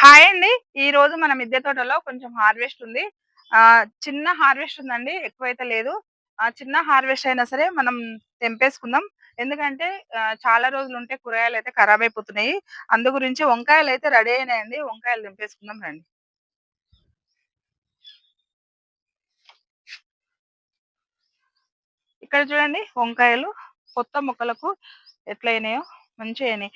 Hi అండి. ఈ రోజు మన మిద్దె తోటలో కొంచెం హార్వెస్ట్ ఉంది. ఆ చిన్న హార్వెస్ట్ ఉందండి. ఎక్కువైతే లేదు. ఆ చిన్న హార్వెస్ట్ అయినా సరే మనం తెంపేసుకుందాం. ఎందుకంటే చాలా రోజులు ఉంటే కూరగాయలు అయితే ఖరాబ్ అయిపోతున్నాయి. అందు గురించి వంకాయలు అయితే రెడీ అయినాయండి. వంకాయలు తెంపేసుకుందాం రండి. ఇక్కడ చూడండి వంకాయలు. కొత్త మొక్కలకు ఎట్లయినాయో మంచిగా అయినాయి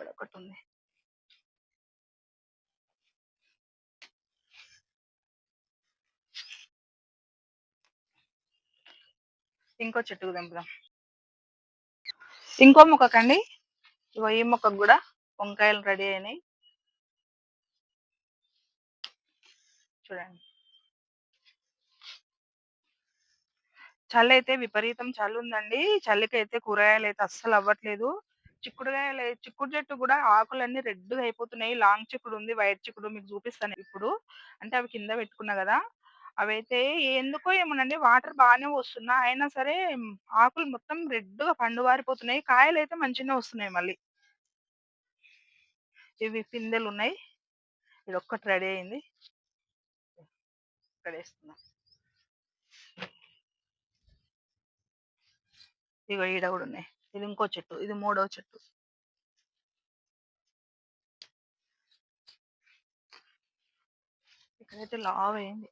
ఇక్కడ ఒకటి ఉంది ఇంకో చెట్టుకు తెంపుదాం ఇంకో మొక్కకండి. ఇగో ఈ మొక్కకు కూడా వంకాయలు రెడీ అయినాయి. చూడండి. చలి అయితే విపరీతం చలి ఉందండి చలికి అయితే కూరగాయలు అయితే అస్సలు అవ్వట్లేదు చిక్కుడుగాయలు చిక్కుడు చెట్టు కూడా ఆకులన్నీ రెడ్గా అయిపోతున్నాయి. లాంగ్ చిక్కుడు ఉంది వైట్ చిక్కుడు మీకు చూపిస్తాను ఇప్పుడు. అంటే అవి కింద పెట్టుకున్నా కదా! అవైతే ఎందుకో ఏమోనండి వాటర్ బాగానే వస్తున్నా. అయినా సరే ఆకులు మొత్తం రెడ్గా పండు వారిపోతున్నాయి కాయలు అయితే మంచిగా వస్తున్నాయి మళ్ళీ. ఇవి పిందెలు ఉన్నాయి ఇది ఒక్కటి రెడీ అయింది. ఇక్కడ వేస్తున్నా. ఇగో ఈడ కూడా ఉన్నాయి. ఇది ఇంకో చెట్టు ఇది మూడో చెట్టు. ఇక్కడైతే లావ్ అయింది.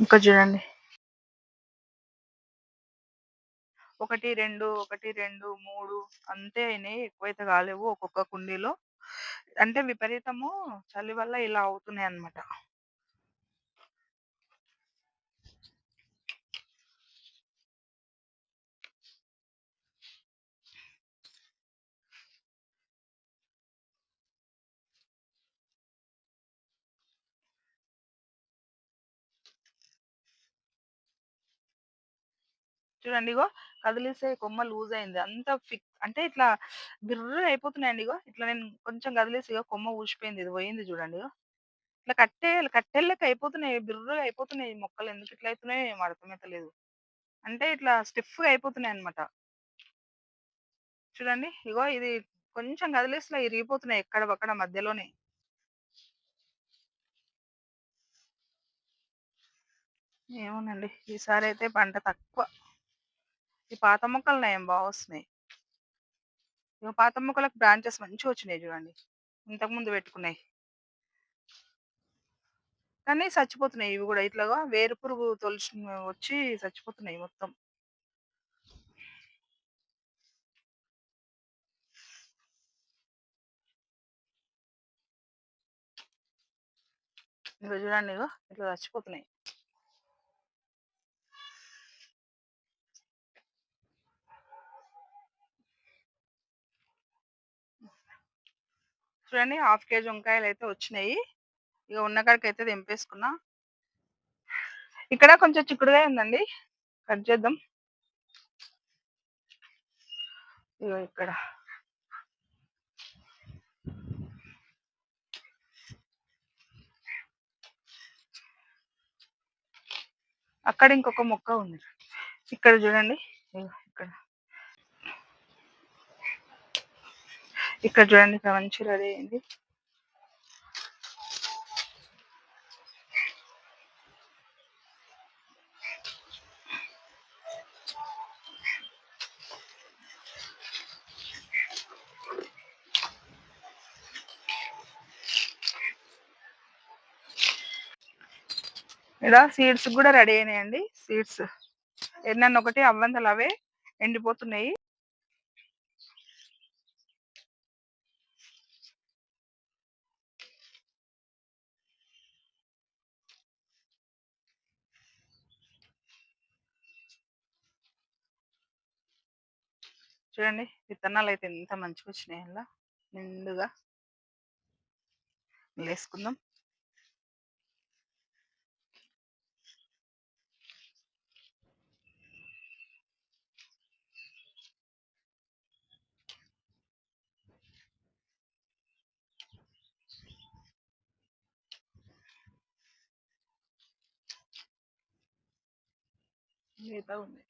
ఇంకా చూడండి. ఒకటి రెండు ఒకటి రెండు మూడు అంతే అయినాయి. ఎక్కువైతే కాలేవు ఒక్కొక్క కుండీలో. అంటే విపరీతము చలి వల్ల ఇలా అవుతున్నాయి అన్నమాట చూడండి ఇగో కదిలిస్తే కొమ్మ లూజ్ అయింది అంత ఫిక్ అంటే ఇట్లా బిర్రు అయిపోతున్నాయండి ఇగో. ఇట్లా నేను కొంచెం కదిలేసి ఇగో కొమ్మ ఊసిపోయింది ఇది పోయింది చూడండి ఇగో. ఇట్లా కట్టే కట్టెళ్ళకి అయిపోతున్నాయి. బిర్రుగా అయిపోతున్నాయి మొక్కలు. ఎందుకు ఇట్లా అవుతున్నాయో ఏం అర్థమైతలేదు. అంటే ఇట్లా స్టిఫ్గా అయిపోతున్నాయి అన్నమాట. చూడండి ఇగో ఇది కొంచెం కదిలేసి ఇరిగిపోతున్నాయి ఎక్కడ పక్కడ మధ్యలోనే. ఏమోనండి. ఈసారి అయితే పంట తక్కువ. ఈ పాత మొక్కలు నయం బాగా వస్తున్నాయి. ఇగో పాత మొక్కలకు బ్రాంచెస్ మంచిగా వచ్చినాయి చూడండి. ఇంతకు ముందు పెట్టుకున్నాయి. కానీ చచ్చిపోతున్నాయి ఇవి కూడా ఇట్లాగా వేరు పురుగు తొలిచి వచ్చి చచ్చిపోతున్నాయి మొత్తం. ఇగో చూడండి ఇగో ఇట్లా చచ్చిపోతున్నాయి చూడండి హాఫ్ కేజీ వంకాయలు అయితే వచ్చినాయి. ఇక ఉన్న కాడికి అయితే తెంపేసుకున్నా. ఇక్కడ కొంచెం చిక్కుడుగా ఉందండి. కట్ చేద్దాం. ఇగో ఇక్కడ. అక్కడ ఇంకొక మొక్క ఉంది. ఇక్కడ చూడండి ఇగో ఇక్కడ చూడండి ఇక్కడ మంచి రెడీ అయింది. ఇలా సీడ్స్ కూడా రెడీ అయినాయండి. సీడ్స్ ఎన్నన్న ఒకటి అవ్వంతలు అవే ఎండిపోతున్నాయి. చూడండి విత్తనాలయితే ఎంత మంచిగా వచ్చినాయి అలా నిండుగా. వేసుకుందాం. లేత ఉంది.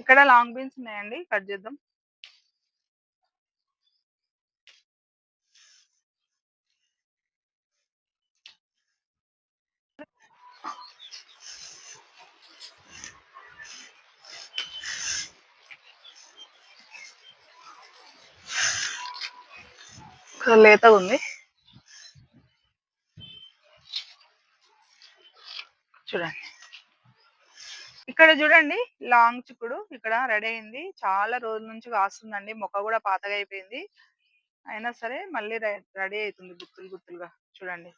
ఇక్కడ లాంగ్ బీన్స్ ఉన్నాయండి. కట్ చేద్దాం. లేతగా ఉంది ఇక్కడ చూడండి లాంగ్ చిక్కుడు ఇక్కడ రెడీ అయింది. చాలా రోజుల నుంచి కాస్తుందండి. మొక్క కూడా పాతగా అయిపోయింది. అయినా సరే మళ్ళీ రెడీ అవుతుంది గుత్తులు గుత్తులుగా చూడండి.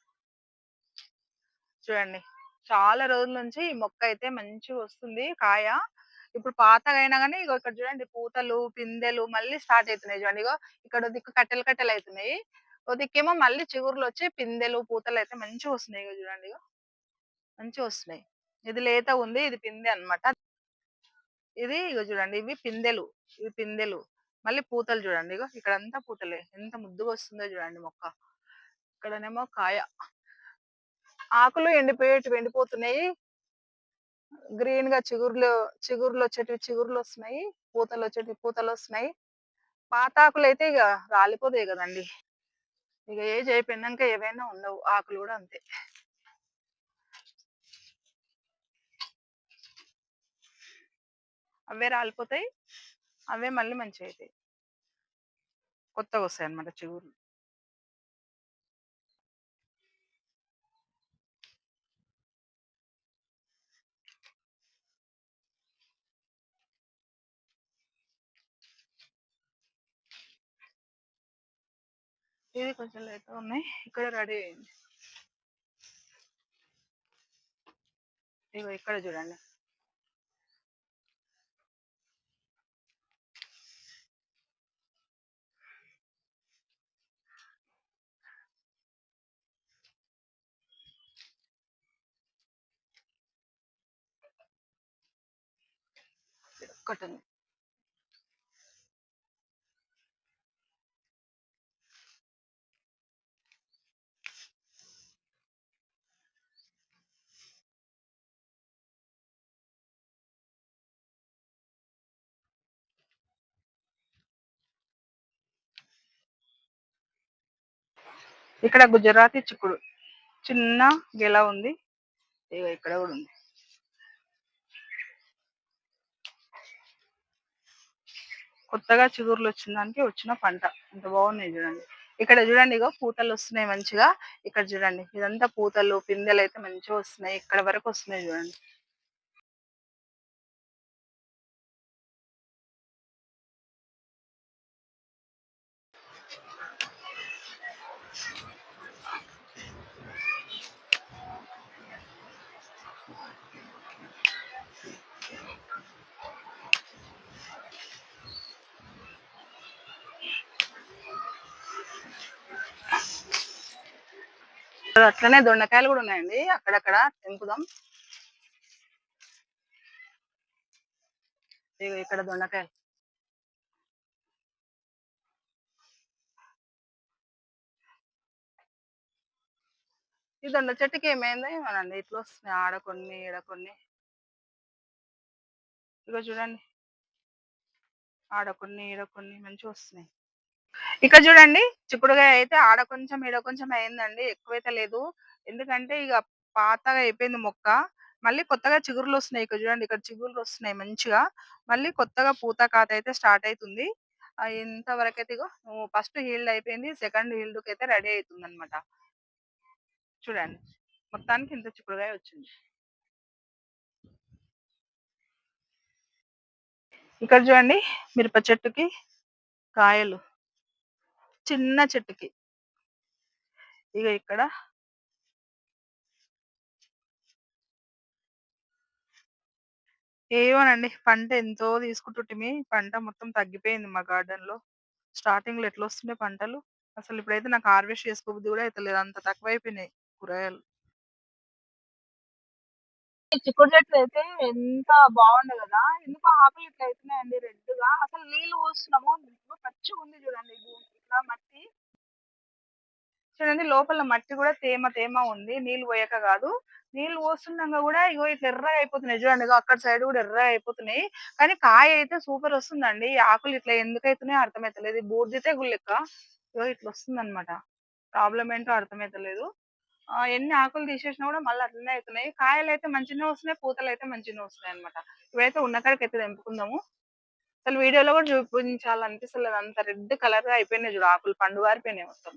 చూడండి. చాలా రోజుల నుంచి ఈ మొక్క అయితే మంచిగొస్తుంది కాయ. ఇప్పుడు పాతగా అయినా కానీ ఇగో ఇక్కడ చూడండి పూతలు, పిందెలు మళ్ళీ స్టార్ట్ అవుతున్నాయి చూడండి. ఇగో ఇక్కడ దిక్కు కట్టెలు కట్టెలు అవుతున్నాయి ఓ దిక్కేమో మళ్ళీ చిగుర్లొచ్చి పిందెలు, మంచిగా వస్తున్నాయి ఇగో చూడండి ఇగో. మంచిగా వస్తున్నాయి ఇది లేత ఉంది. ఇది పిందె అన్నమాట. ఇది ఇగో చూడండి. ఇవి పిందెలు. ఇవి పిందెలు. మళ్ళీ పూతలు చూడండి. ఇగో ఇక్కడ అంతా పూతలే. ఎంత ముద్దుగొస్తుందో చూడండి మొక్క. ఇక్కడనేమో కాయ. ఆకులు ఎండిపోయేటివి ఎండిపోతున్నాయి. గ్రీన్గా చిగురులు చిగురులు వచ్చేటివి చిగురులు వస్తున్నాయి పూతలు వచ్చేటివి పూతలు వస్తున్నాయి పాత అయితే ఇగ రాలిపోతాయి కదండి ఇగ ఏజ్ అయిపోయినాక ఏవైనా ఉండవు. ఆకులు కూడా అంతే. అవే రాలిపోతాయి. అవే మళ్ళీ మంచిగా అవుతాయి కొత్తగా వస్తాయి అనమాట చిగుర్లు. ఇది కొంచెం లేతగా ఉన్నాయి. ఇక్కడ రెడీ అయింది. ఇగో ఇక్కడ చూడండి. ఒక్కటుంది. ఇక్కడ గుజరాతీ చిక్కుడు. చిన్న గెల ఉంది. ఇక్కడ కూడా ఉంది. కొత్తగా చిగుర్లొచ్చిన దానికి వచ్చిన పంట. ఎంత బాగున్నాయి చూడండి. ఇక్కడ చూడండి ఇగో పూతలు వస్తున్నాయి మంచిగా. ఇక్కడ చూడండి. ఇదంతా పూతలు, పిందెలు అయితే మంచిగా వస్తున్నాయి ఇక్కడ వరకు వస్తున్నాయి చూడండి. అట్లనే దొండకాయలు కూడా ఉన్నాయండి. అక్కడక్కడ తెంపుదాం. ఇక్కడ దొండకాయలు. ఈ దొండ చెట్టుకి ఏమైంది ఏమోనండి. ఇట్లా వస్తున్నాయి. ఆడ కొన్ని, ఈడ కొన్ని. ఇగో చూడండి. ఆడ కొన్ని, ఈడ కొన్ని మంచిగొస్తున్నాయి. ఇక్కడ చూడండి చిక్కుడుగాయ అయితే ఆడ కొంచెం, ఈడ కొంచెం అయిందండి. ఎక్కువైతే లేదు. ఎందుకంటే ఇక పాతగా అయిపోయింది మొక్క. మళ్ళీ కొత్తగా చిగురులు వస్తున్నాయి ఇక్కడ చూడండి. ఇక్కడ చిగురులు వస్తున్నాయి మంచిగా. మళ్ళీ కొత్తగా పూత, కాత అయితే స్టార్ట్ అయితుంది. ఇంతవరకు అయితే ఇగో ఫస్ట్ హీల్డ్ అయిపోయింది. సెకండ్ హీల్డ్‌కైతే రెడీ అవుతుంది అనమాట చూడండి. మొత్తానికి ఇంత చిక్కుడుగాయ వచ్చింది. ఇక్కడ చూడండి మిరప చెట్టుకి కాయలు. చిన్న చెట్టుకి. ఇగ ఇక్కడ ఏమోనండి. పంట ఎంతో తీసుకుంటుంటిమి. పంట మొత్తం తగ్గిపోయింది మా గార్డెన్లో స్టార్టింగ్లో ఎట్లా వస్తున్నాయి పంటలు. అసలు ఇప్పుడైతే నాకు హార్వెస్ట్ చేసుకోబుద్ది కూడా అయితే లేదు అంత తక్కువైపోయినాయి కూరగాయలు. ఈ చిక్కుడు చెట్లయితే ఎంత బాగుండే కదా ఎందుకో ఆకులు ఇట్లా అయితున్నాయండి రెడ్‌గా. అసలు నీళ్ళు పోస్తున్నాము పచ్చిగుంది చూడండి భూమి. ఇట్లా మట్టి చూడండి లోపల మట్టి కూడా తేమ తేమ ఉంది. నీళ్ళు పోయక కాదు నీళ్ళు పోస్తుండంగా కూడా ఇగో ఇట్లా ఎర్రగా అయిపోతున్నాయి చూడండి. అక్కడ సైడ్ కూడా ఎర్రగా అయిపోతున్నాయి. కానీ కాయ అయితే సూపర్ వస్తుందండి. ఈ ఆకులు ఇట్లా ఎందుకైతున్నాయో అర్థమైతలేదు. ఇది బూడిద తెగులు లెక్క. ఇగో ఇట్లా వస్తుందన్నమాట. ప్రాబ్లమ్ ఏంటో అర్థమైతలేదు. ఎన్ని ఆకులు తీసేసినా కూడా మళ్ళీ అట్లనే కాయలు అయితే మంచిగా వస్తున్నాయి. పూతలు అయితే మంచిగా వస్తున్నాయి అనమాట ఇవైతే ఉన్న అయితే తెంపుకుందాము. అసలు వీడియోలో కూడా చూపించాలనిపిస్తలేదు. అంత రెడ్ కలర్గా అయిపోయినాయి చూడు ఆకులు పండుగారిపోయినాయి మొత్తం.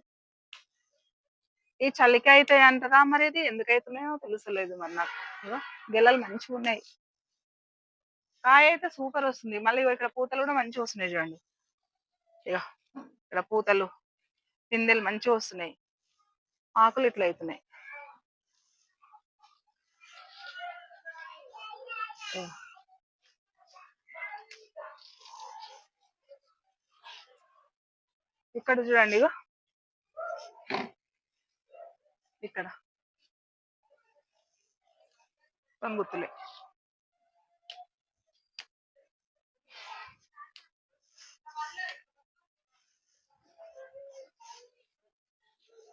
ఈ చలికి అయితాయంటారా మరి ఇది ఎందుకైతున్నాయో తెలుస్తలేదు మరి నాకు. గెలలు మంచిగా మంచిగున్నాయి. కాయ అయితే సూపర్ వస్తుంది. మళ్ళీ ఇక్కడ పూతలు కూడా మంచిగా వస్తున్నాయి చూడండి. ఇక ఇక్కడ పూతలు, పిందెలు మంచిగొస్తున్నాయి. ఆకులు ఇట్లా అయితున్నాయి. ఇక్కడ చూడండి ఇగో. ఇక్కడ. పంగుతులే.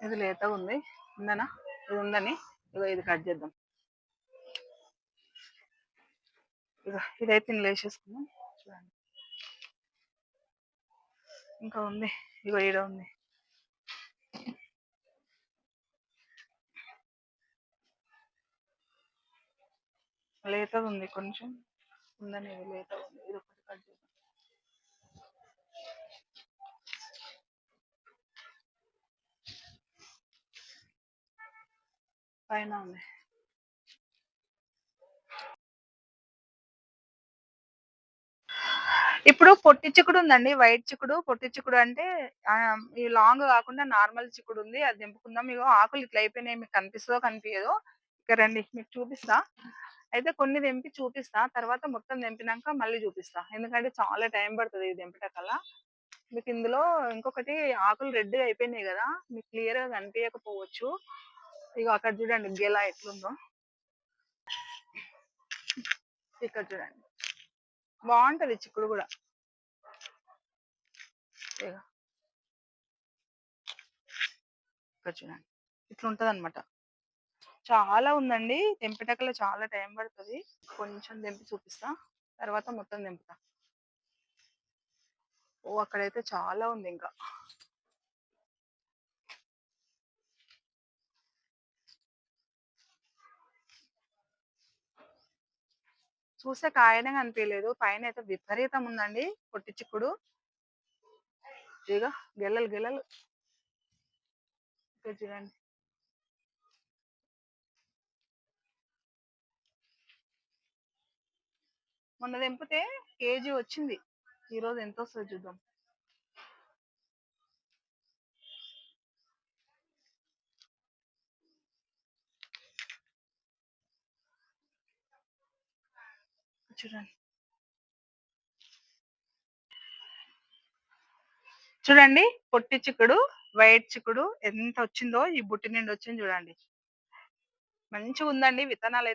ఇది లేతగుంది. ఉందనా? ఇది ఉందని ఇగో ఇది కట్ చేద్దాం. ఇగో ఇదైతే నేను ఏసేసుకుందాం. చూడండి. ఇంకా ఉంది. ఇగో ఈడ ఉంది. లేతది ఉంది కొంచెం. ఉందని ఇది లేతగుంది. ఇదొకటి కట్ చేద్దాం. పైన ఉంది. ఇప్పుడు పొట్టి చిక్కుడు ఉందండి. వైట్ చిక్కుడు, పొట్టి చిక్కుడు అంటే ఈ లాంగ్ కాకుండా నార్మల్ చిక్కుడు ఉంది. అది తెంపుకుందాం. మీకు ఆకులు ఇట్లా అయిపోయినాయి. మీకు కనిపిస్తుందో కనిపియదో. ఇక్కడ రండి మీకు చూపిస్తా. అయితే కొన్ని దింపి చూపిస్తా. తర్వాత మొత్తం దింపినాక మళ్ళీ చూపిస్తా. ఎందుకంటే చాలా టైం పడుతుంది ఇది దింపటకల్లా మీకు ఇందులో ఇంకొకటి ఆకులు రెడ్ అయిపోయినాయి కదా మీకు క్లియర్గా కనిపియకపోవచ్చు. ఇగో అక్కడ చూడండి గెలా ఎట్లుందో. ఇక్కడ చూడండి. బాగుంటది చిక్కుడు కూడా ఇక్కడ చూడండి. ఇట్లుంటదన్నమాట. చాలా ఉందండి. తెంపేటకల్లా చాలా టైం పడుతుంది కొంచెం తెంపి చూపిస్తా. తర్వాత మొత్తం తెంపుతా. ఓ అక్కడైతే చాలా ఉంది ఇంకా. చూస్తే కాయనే పైన అయితే విపరీతం ఉందండి పొట్టి చిక్కుడు. ఇగో గెల్లలు గెలలు. ఇక్కడ చూడండి. మొన్న తెంపితే కేజీ వచ్చింది. ఈరోజు ఎంతొస్తదో చూద్దాం. చూడండి. చూడండి పొట్టి చిక్కుడు, వైట్ చిక్కుడు ఎంత వచ్చిందో ఈ బుట్టి నిండా వచ్చింది చూడండి. మంచిగుందండి.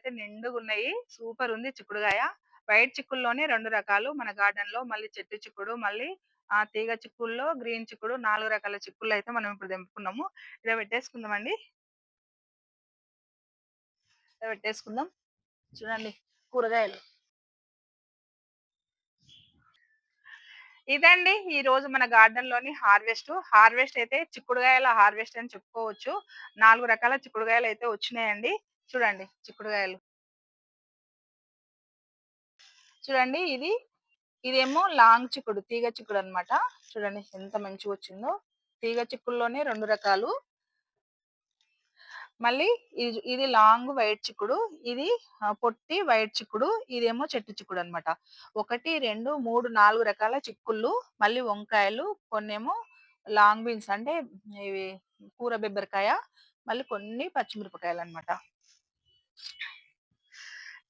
నిండుగా ఉన్నాయి సూపర్ ఉంది చిక్కుడుగాయ. వైట్ చిక్కుల్లోనే రెండు రకాలు మన గార్డెన్లో మళ్ళీ చెట్టు చిక్కుడు, మళ్ళీ ఆ తీగ చిక్కుల్లో గ్రీన్ చిక్కుడు నాలుగు రకాల చిక్కుళ్ళు అయితే మనం ఇప్పుడు తెంపుకున్నాము. ఇలా పెట్టేసుకుందామండి. ఇలా పెట్టేసుకుందాం. చూడండి కూరగాయలు. ఇదండి ఈ రోజు మన గార్డెన్లోని హార్వెస్ట్. హార్వెస్ట్ అయితే చిక్కుడుగాయల హార్వెస్ట్ అని చెప్పుకోవచ్చు. నాలుగు రకాల చిక్కుడుగాయలైతే వచ్చినాయండి. చూడండి చిక్కుడుగాయలు. చూడండి ఇది ఇదేమో లాంగ్ చిక్కుడు తీగ చిక్కుడు అన్నమాట చూడండి ఎంత మంచిగా వచ్చిందో తీగ చిక్కుడులోనే రెండు రకాలు మళ్ళీ ఇది ఇది లాంగ్ వైట్ చిక్కుడు ఇది పొట్టి వైట్ చిక్కుడు ఇదేమో చెట్టు చిక్కుడు అన్నమాట. ఒకటి రెండు మూడు నాలుగు రకాల చిక్కుళ్ళు మళ్ళీ వంకాయలు కొన్నేమో లాంగ్ బీన్స్ అంటే ఇవి కూర బెబ్బరికాయ మళ్ళీ కొన్ని పచ్చిమిరపకాయలు అన్నమాట.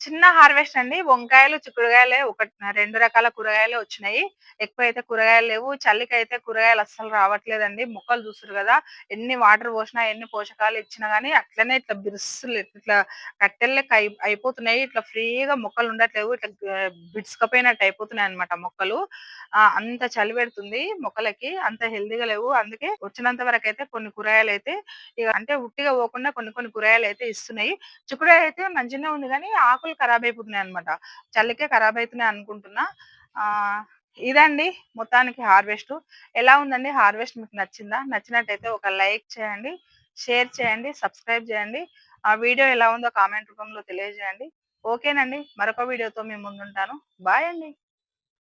చిన్న హార్వెస్ట్ అండి. వంకాయలు చిక్కుడుకాయలే ఒక రెండు రకాల కూరగాయలే వచ్చినాయి. ఎక్కువ అయితే కూరగాయలు లేవు. చలికి అయితే కూరగాయలు అస్సలు రావట్లేదండి. మొక్కలు చూస్తారు కదా ఎన్ని వాటర్ పోసినా ఎన్ని పోషకాలు ఇచ్చినా గానీ అట్లనే ఇట్లా బిరుసులు ఇట్లా కట్టెల్లెక్క అయిపోతున్నాయి. ఇట్లా ఫ్రీగా మొక్కలు ఉండట్లేవు. ఇట్లా గ- బిడ్స్కపోయినట్టు అయిపోతున్నాయి అన్నమాట మొక్కలు. ఆ అంత చలి పెడుతుంది మొక్కలకి. అంత హెల్దీగా లేవు. అందుకే వచ్చినంత వరకు అయితే కొన్ని కూరగాయలు అయితే ఇక అంటే ఉట్టిగా పోకుండా కొన్ని కొన్ని కూరగాయలు అయితే ఇస్తున్నాయి. చిక్కుడు అయితే మంచిగానే ఉంది కానీ ఆకులు ఖరాబ్ అయిపోతున్నాయి అనమాట చల్లకే ఖరాబ్ అవుతున్నాయి అనుకుంటున్నా ఇదండి మొత్తానికి హార్వెస్ట్. ఎలా ఉందండి హార్వెస్ట్ మీకు నచ్చిందా? నచ్చినట్టయితే ఒక లైక్ చేయండి షేర్ చేయండి సబ్స్క్రైబ్ చేయండి. ఆ వీడియో ఎలా ఉందో కామెంట్ రూపంలో తెలియజేయండి. ఓకేనండి మరొక వీడియోతో మేము ముందుంటాను. బాయ్ అండి.